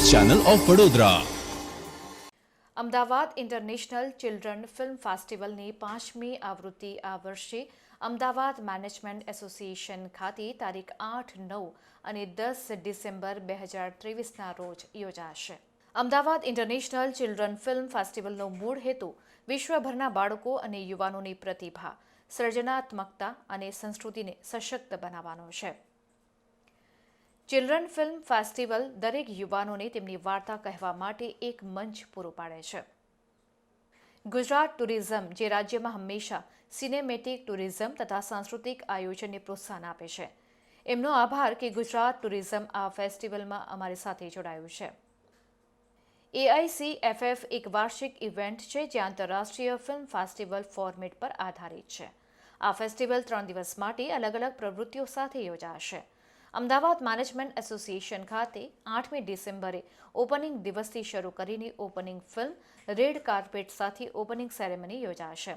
Channel of Vadodara Ahmedabad international children film ફેસ્ટિવલની પાંચમી આવૃત્તિ આ વર્ષે અમદાવાદ મેનેજમેન્ટ એસોસિએશન ખાતે તારીખ આઠ નવ અને દસ ડિસેમ્બર બે હજાર ત્રેવીસના રોજ યોજાશે અમદાવાદ ઇન્ટરનેશનલ ચિલ્ડ્રન ફિલ્મ ફેસ્ટિવલનો મૂળ હેતુ વિશ્વભરના બાળકો અને યુવાનોની પ્રતિભા સર્જનાત્મકતા અને સંસ્કૃતિને સશક્ત બનાવવાનો છે ચિલ્ડ્રન ફિલ્મ ફેસ્ટિવલ દરેક યુવાનોને તેમની વાર્તા કહેવા માટે એક મંચ પૂરો પાડે છે. ગુજરાત ટુરિઝમ, જે રાજ્યમાં હંમેશા સિનેમેટિક ટુરિઝમ તથા સાંસ્કૃતિક આયોજનને પ્રોત્સાહન આપે છે. એમનો આભાર કે ગુજરાત ટુરિઝમ આ ફેસ્ટિવલમાં અમારી સાથે જોડાયું છે. એઆઈસીએફએફ એક વાર્ષિક ઇવેન્ટ છે, જે આંતરરાષ્ટ્રીય ફિલ્મ ફેસ્ટિવલ ફોર્મેટ પર આધારિત છે. આ ફેસ્ટિવલ ત્રણ દિવસ માટે અલગ અલગ પ્રવૃત્તિઓ સાથે યોજાશે. અમદાવાદ મેનેજમેન્ટ એસોસિએશન ખાતે આઠમી ડિસેમ્બરે ઓપનિંગ દિવસથી શરૂ કરીને ઓપનિંગ ફિલ્મ રેડ કાર્પેટ સાથે ઓપનિંગ સેરેમની યોજાશે.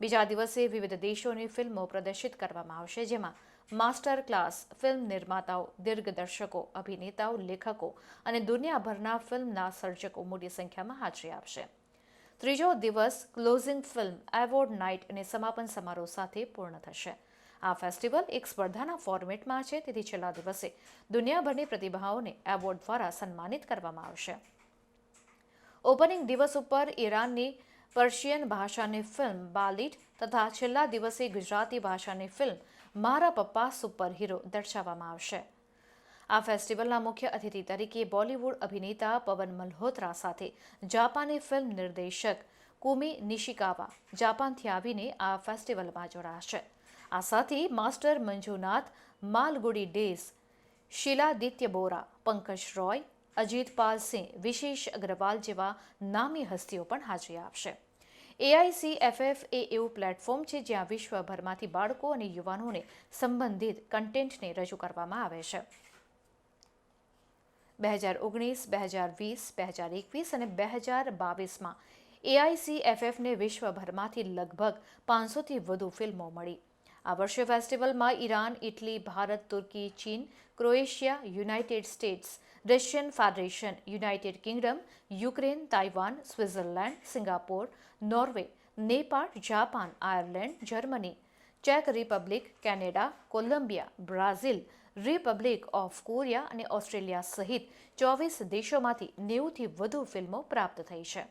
બીજા દિવસે વિવિધ દેશોની ફિલ્મો પ્રદર્શિત કરવામાં આવશે, જેમાં માસ્ટર ક્લાસ ફિલ્મ નિર્માતાઓ, દિગ્દર્શકો, અભિનેતાઓ, લેખકો અને દુનિયાભરના ફિલ્મના સર્જકો મોટી સંખ્યામાં હાજરી આપશે. ત્રીજો દિવસ ક્લોઝિંગ ફિલ્મ એવોર્ડ નાઇટ અને સમાપન સમારોહ સાથે પૂર્ણ થશે. આ ફેસ્ટિવલ એક સ્પર્ધાના ફોર્મેટમાં છે, તેથી છેલ્લા દિવસે દુનિયાભરની પ્રતિભાઓને એવોર્ડ દ્વારા સન્માનિત કરવામાં આવશે. ઓપનિંગ દિવસ ઉપર ઈરાનની પર્શિયન ભાષાની ફિલ્મ બાલિટ તથા છેલ્લા દિવસે ગુજરાતી ભાષાની ફિલ્મ મારા પપ્પા સુપર હીરો દર્શાવવામાં આવશે. આ ફેસ્ટિવલના મુખ્ય અતિથિ તરીકે બોલિવૂડ અભિનેતા પવન મલ્હોત્રા સાથે જાપાની ફિલ્મ નિર્દેશક કુમી નિશિકાવા, જાપાનથી આવીને આ ફેસ્ટિવલમાં જોડાશે આ સાથે માસ્ટર મંજુનાથ, માલગુડી ડેઝ, શિલાદિત્ય બોરા, પંકજ રોય, અજીતપાલ સિંહ, વિશેષ અગ્રવાલ જેવા નામી હસ્તીઓ પણ હાજરી આપશે. એઆઈસીએફએફ એ એવું પ્લેટફોર્મ છે જ્યાં વિશ્વભરમાંથી બાળકો અને યુવાનોને સંબંધિત કન્ટેન્ટને રજૂ કરવામાં આવે છે. બે હજાર ઓગણીસ, બે હજાર વીસ, બે હજાર એકવીસ અને બે હજાર બાવીસમાં એઆઈસીએફએફને વિશ્વભરમાંથી લગભગ પાંચસોથી વધુ ફિલ્મો મળી. આ વર્ષે ફેસ્ટિવલમાં ઈરાન, ઇટલી, ભારત, તુર્કી, ચીન, Croatia, United States, Russian Federation, United Kingdom, Ukraine, Taiwan, Switzerland, Singapore, Norway, Nepal, Japan, Ireland, Germany, check Republic, Canada, Colombia, Brazil, Republic of Korea અને ઓસ્ટ્રેલિયા સહિત ચોવીસ દેશોમાંથી નેવુંથી વધુ ફિલ્મો પ્રાપ્ત થઈ છે.